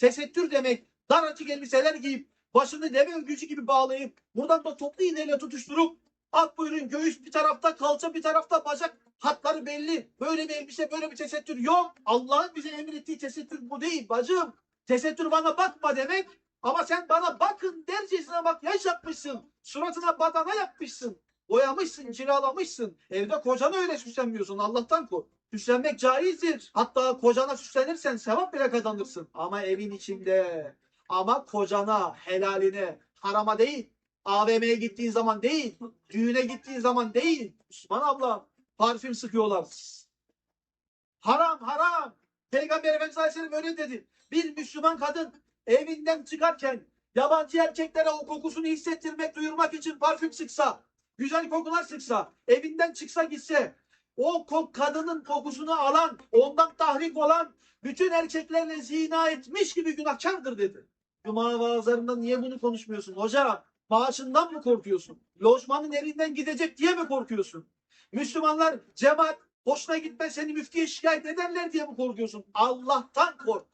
Tesettür demek daracık elbiseler giyip başını deve örgücü gibi bağlayıp buradan da toplu iğneyle tutuşturup at buyurun göğüs bir tarafta kalça bir tarafta bacak hatları belli. Böyle bir elbise böyle bir tesettür yok. Allah'ın bize emrettiği tesettür bu değil bacım. Tesettür bana bakma demek ama sen bana bakın dercesine bak yaş yapmışsın. Suratına badana yapmışsın. Boyamışsın, kiralamışsın. Evde kocana öyle süslenmiyorsun. Allah'tan kork. Süslenmek caizdir. Hatta kocana süslenirsen sevap bile kazanırsın. Ama evin içinde. Ama kocana, helaline, harama değil. AVM'ye gittiğin zaman değil. Düğüne gittiğin zaman değil. Müslüman abla parfüm sıkıyorlar. Haram haram. Peygamber Efendimiz Aleyhisselam öyle dedi. Bir Müslüman kadın evinden çıkarken yabancı erkeklere o kokusunu hissettirmek, duyurmak için parfüm sıksa, güzel kokular sıksa, evinden çıksa gitse, o kok kadının kokusunu alan, ondan tahrik olan bütün erkeklerle zina etmiş gibi günahkardır dedi. Cuma vaazlarında niye bunu konuşmuyorsun? Hoca maaşından mı korkuyorsun? Lojmanın elinden gidecek diye mi korkuyorsun? Müslümanlar cemaat hoşuna gitmez seni müftiye şikayet ederler diye mi korkuyorsun? Allah'tan kork.